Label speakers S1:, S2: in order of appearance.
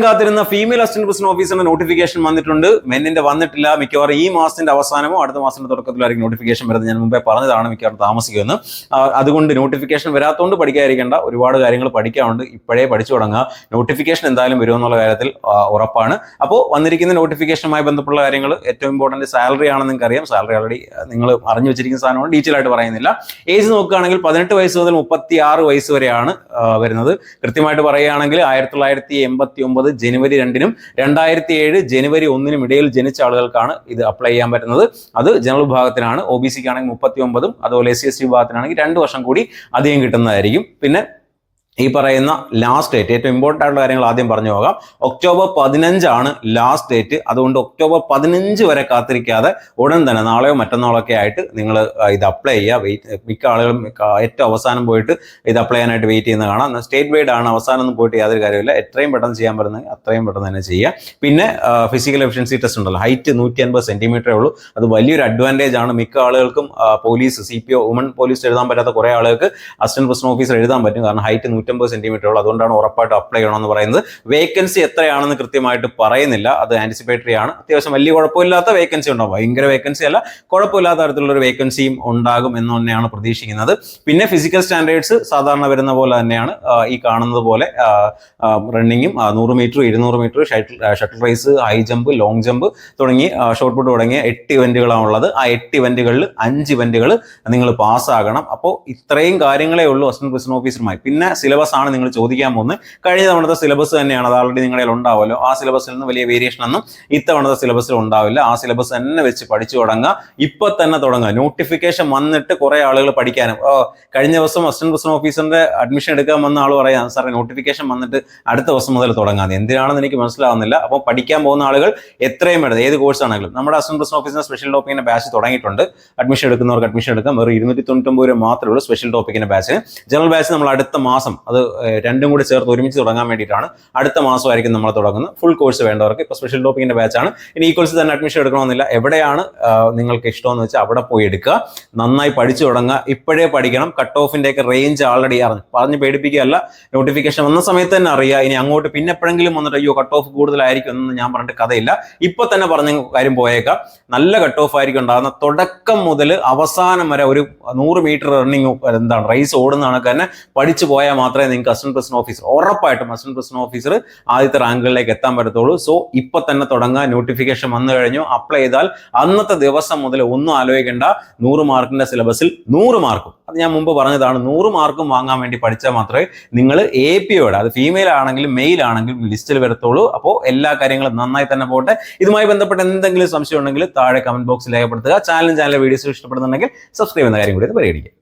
S1: ഏവരും കാത്തിരുന്ന female assistant president ഓഫീസറിന്റെ നോട്ടിഫിക്കേഷൻ വന്നിട്ടുണ്ട്. മെന്നിന്റെ വന്നിട്ടില്ല. മിക്കവാറും ഈ മാസത്തിന്റെ അവസാനമോ അടുത്ത മാസത്തിന്റെ തുടക്കത്തിലായിരിക്കും നോട്ടിഫിക്കേഷൻ വരുന്നത്. ഞാൻ മുമ്പേ പറഞ്ഞതാണ് മിക്കവാറും താമസിക്കുമെന്ന്. അതുകൊണ്ട് നോട്ടിഫിക്കേഷൻ വരാത്തതുകൊണ്ട് പഠിക്കാതിരിക്കേണ്ട. ഒരുപാട് കാര്യങ്ങൾ പഠിക്കാറുണ്ട് ഇപ്പോഴേ പഠിച്ചു തുടങ്ങുക നോട്ടിഫിക്കേഷൻ എന്തായാലും വരുമെന്നുള്ള കാര്യത്തിൽ ഉറപ്പാണ്. അപ്പോൾ വന്നിരിക്കുന്ന നോട്ടിഫിക്കേഷനുമായി ബന്ധപ്പെട്ട കാര്യങ്ങൾ ഏറ്റവും ഇമ്പോർട്ടന്റ് സാലറി ആണെന്ന് അറിയാം സാലറി ഓൾറെഡി നിങ്ങൾ അറിഞ്ഞു വെച്ചിരിക്കുന്ന സാധനമാണ്. ഡീറ്റെയിൽ ആയിട്ട് പറയുന്നില്ല. ഏജ് നോക്കുകയാണെങ്കിൽ പതിനെട്ട് വയസ്സ് മുതൽ മുപ്പത്തി ആറ് വയസ്സ് വരെയാണ് വരുന്നത്. കൃത്യമായിട്ട് പറയുകയാണെങ്കിൽ ആയിരത്തി തൊള്ളായിരത്തി എൺപത്തി ഒമ്പത് ജനുവരി രണ്ടിനും രണ്ടായിരത്തി ഏഴ് ജനുവരി ഒന്നിനും ഇടയിൽ ജനിച്ച ആളുകൾക്കാണ് ഇത് അപ്ലൈ ചെയ്യാൻ പറ്റുന്നത്. അത് ജനറൽ വിഭാഗത്തിനാണ് ഒ ബി സിക്ക് ആണെങ്കിൽ മുപ്പത്തി ഒമ്പതും അതുപോലെ എസ് സി എസ് ടി വിഭാഗത്തിനാണെങ്കിൽ രണ്ട് വർഷം കൂടി അധികം കിട്ടുന്നതായിരിക്കും. പിന്നെ ഈ പറയുന്ന ലാസ്റ്റ് ഡേറ്റ് ഏറ്റവും ഇമ്പോർട്ടന്റ് ആയിട്ടുള്ള കാര്യങ്ങൾ ആദ്യം പറഞ്ഞു പോകാം. ഒക്ടോബർ പതിനഞ്ചാണ് ലാസ്റ്റ് ഡേറ്റ് അതുകൊണ്ട് ഒക്ടോബർ പതിനഞ്ച് വരെ കാത്തിരിക്കാതെ ഉടൻ തന്നെ നാളെയോ മറ്റന്നാളോ ഒക്കെ ആയിട്ട് നിങ്ങൾ ഇത് അപ്ലൈ ചെയ്യുക. വെയിറ്റ് മിക്ക ആളുകളും ഏറ്റവും അവസാനം പോയിട്ട് ഇത് അപ്ലൈ ചെയ്യാനായിട്ട് വെയിറ്റ് ചെയ്യുന്ന കാണാം. സ്റ്റേറ്റ് വൈഡ് ആണ് അവസാനം ഒന്നും പോയിട്ട് യാതൊരു കാര്യമില്ല എത്രയും പെട്ടെന്ന് ചെയ്യാൻ പറ്റുന്ന അത്രയും പെട്ടെന്ന് തന്നെ ചെയ്യുക. പിന്നെ ഫിസിക്കൽ എഫിഷ്യൻസി ടെസ്റ്റ് ഉണ്ടല്ലോ. ഹൈറ്റ് നൂറ്റി അൻപത് സെന്റിമീറ്ററേ ഉള്ളൂ. അത് വലിയൊരു അഡ്വാന്റേജ് ആണ്. മിക്ക ആളുകൾക്കും police C P O woman police എഴുതാൻ പറ്റാത്ത കുറേ ആളുകൾക്ക് അസിസ്റ്റന്റ് പ്രസിഡന്റ് ഓഫീസർ എഴുതാൻ പറ്റും. കാരണം ഹൈറ്റ് നൂറ്റമ്പത് സെന്റിമീറ്റർ ഉള്ളൂ അതുകൊണ്ടാണ് ഉറപ്പായിട്ട് അപ്ലൈ ചെയ്യണമെന്ന് പറയുന്നത്. വേക്കൻസി എത്രയാണെന്ന് കൃത്യമായിട്ട് പറയുന്നില്ല. അത് ആന്റിസിപ്പേറ്ററി ആണ്. അത്യാവശ്യം വലിയ കുഴപ്പമില്ലാത്ത വേക്കൻസി ഉണ്ടാവും. ഭയങ്കര വേക്കൻസി അല്ല. കുഴപ്പമില്ലാത്ത തരത്തിലുള്ള ഒരു വേക്കൻസിയും ഉണ്ടാകും എന്ന് തന്നെയാണ് പ്രതീക്ഷിക്കുന്നത്. പിന്നെ ഫിസിക്കൽ സ്റ്റാൻഡേർഡ്സ് സാധാരണ വരുന്ന പോലെ തന്നെയാണ്. ഈ കാണുന്നത് പോലെ റണ്ണിങ്ങും നൂറ് മീറ്റർ ഇരുന്നൂറ് metre shuttle shuttle race high jump long jump തുടങ്ങി ഷോർട്ട് പുട്ട് തുടങ്ങിയ എട്ട് ഇവന്റുകളാണ് ഉള്ളത്. ആ എട്ട് ഇവന്റുകളിൽ അഞ്ച് ഇവന്റുകൾ നിങ്ങൾ പാസ്സാകണം അപ്പോൾ ഇത്രയും കാര്യങ്ങളേ ഉള്ളൂ അസിസ്റ്റന്റ് പ്രസിഡന്റ് ഓഫീസറുമായി. പിന്നെ സിലബസ് ആണ് നിങ്ങൾ ചോദിക്കാൻ പോകുന്നത്. കഴിഞ്ഞ തവണത്തെ സിലബസ് തന്നെയാണ്. അത് ആൾറെഡി നിങ്ങളുടെ ഉണ്ടാവുമല്ലോ. ആ സിലബസിൽ നിന്ന് വലിയ വേരിയേഷൻ ഒന്നും ഇത്തവണത്തെ സിലബസിൽ ഉണ്ടാവില്ല. ആ സിലബസ് തന്നെ വെച്ച് പഠിച്ചു തുടങ്ങുക. ഇപ്പൊ തന്നെ തുടങ്ങുക. നോട്ടിഫിക്കേഷൻ വന്നിട്ട് കുറെ ആളുകൾ പഠിക്കാനും. കഴിഞ്ഞ ദിവസം അസിസ്റ്റന്റ് പ്രസിഡന്റ് ഓഫീസറിന്റെ അഡ്മിഷൻ എടുക്കാൻ വന്ന ആൾ പറയാം സാറേ നോട്ടിഫിക്കേഷൻ വന്നിട്ട് അടുത്ത ദിവസം മുതൽ തുടങ്ങാം. എന്തിനാണെന്ന് എനിക്ക് മനസ്സിലാവുന്നില്ല. അപ്പോൾ പഠിക്കാൻ പോകുന്ന ആളുകൾ എത്രയും വേണ്ടത് ഏത് കോഴ്സ് ആണെങ്കിലും. നമ്മുടെ അസിസ്റ്റന്റ് പ്രസിഡന്റ് ഓഫീസിന്റെ സ്പെഷ്യൽ ടോപ്പിക്കിന്റെ ബാച്ച് തുടങ്ങിയിട്ടുണ്ട്. അഡ്മിഷൻ എടുക്കുന്നവർക്ക് അഡ്മിഷൻ എടുക്കാം. വെറും ഇരുന്നൂറ്റി തൊണ്ണൂറ്റൊമ്പത് രൂപ മാത്രമേ ഉള്ളൂ സ്പെഷ്യൽ ടോപ്പിക്കിന്റെ ബാച്ചിന് ജനറൽ ബാച്ച് നമ്മൾ അടുത്ത മാസം അത് രണ്ടും കൂടി ചേർത്ത് ഒരുമിച്ച് തുടങ്ങാൻ വേണ്ടിയിട്ടാണ് അടുത്ത മാസമായിരിക്കും നമ്മൾ തുടങ്ങുന്നത്. ഫുൾ കോഴ്സ് വേണ്ടവർക്ക് ഇപ്പോൾ സ്പെഷ്യൽ ടോപ്പിക്കിന്റെ ബാച്ചാണ് ഇനി ഈ കോഴ്സ് തന്നെ അഡ്മിഷൻ എടുക്കണമെന്നില്ല. എവിടെയാണ് നിങ്ങൾക്ക് ഇഷ്ടമെന്ന് വെച്ചാൽ അവിടെ പോയി എടുക്കുക. നന്നായി പഠിച്ചു തുടങ്ങുക. ഇപ്പോഴേ പഠിക്കണം. കട്ട് ഓഫിന്റെ ഒക്കെ റേഞ്ച് ആൾറെഡി അറിഞ്ഞു. പറഞ്ഞ് പേടിപ്പിക്കുകയല്ല. നോട്ടിഫിക്കേഷൻ വന്ന സമയത്ത് തന്നെ അറിയുക. ഇനി അങ്ങോട്ട് പിന്നെ എപ്പോഴെങ്കിലും വന്നിട്ട് അയ്യോ കട്ട് ഓഫ് കൂടുതലായിരിക്കും എന്ന് ഞാൻ പറഞ്ഞിട്ട് കഥയില്ല. ഇപ്പൊ തന്നെ പറഞ്ഞ കാര്യം പോയേക്കാം. നല്ല കട്ട് ഓഫ് ആയിരിക്കും ഉണ്ടാകുന്ന തുടക്കം മുതൽ അവസാനം വരെ ഒരു നൂറ് മീറ്റർ റണ്ണിങ് എന്താണ് റേസ് ഓടുന്ന കണക്ക് തന്നെ പഠിച്ചു പോയാൽ മാത്രമേ നിങ്ങൾക്ക് അസിസ്റ്റന്റ് പ്രസിഡന്റ് ഓഫീസർ ഉറപ്പായിട്ടും അസിസ്റ്റന്റ് പ്രസിഡന്റ് ഓഫീസർ ആദ്യത്തെ റാങ്കുകളിലേക്ക് എത്താൻ പറ്റത്തുള്ളൂ. സോ ഇപ്പൊ തന്നെ തുടങ്ങുക നോട്ടിഫിക്കേഷൻ വന്നു കഴിഞ്ഞു. അപ്ലൈ ചെയ്താൽ അന്നത്തെ ദിവസം മുതൽ ഒന്നും ആലോചിക്കേണ്ട. നൂറ് മാർക്കിന്റെ സിലബസിൽ നൂറ് മാർക്കും. അത് ഞാൻ മുമ്പ് പറഞ്ഞതാണ് നൂറ് മാർക്കും വാങ്ങാൻ വേണ്ടി പഠിച്ചാൽ മാത്രമേ നിങ്ങൾ എ പി ഒയുടെ അത് ഫീമെയിൽ ആണെങ്കിലും മെയിൽ ആണെങ്കിലും ലിസ്റ്റിൽ വരത്തുള്ളൂ. അപ്പോൾ എല്ലാ കാര്യങ്ങളും നന്നായി തന്നെ പോട്ടെ. ഇതുമായി ബന്ധപ്പെട്ട് എന്തെങ്കിലും സംശയം ഉണ്ടെങ്കിൽ താഴെ കമന്റ് ബോക്സിൽ രേഖപ്പെടുത്തുക. ചാനലും ചാനലിലെ വീഡിയോസ് ഇഷ്ടപ്പെടുന്നുണ്ടെങ്കിൽ സബ്സ്ക്രൈബ് ചെയ്യുന്ന കാര്യം കൂടി പരിഗണിക്കുക.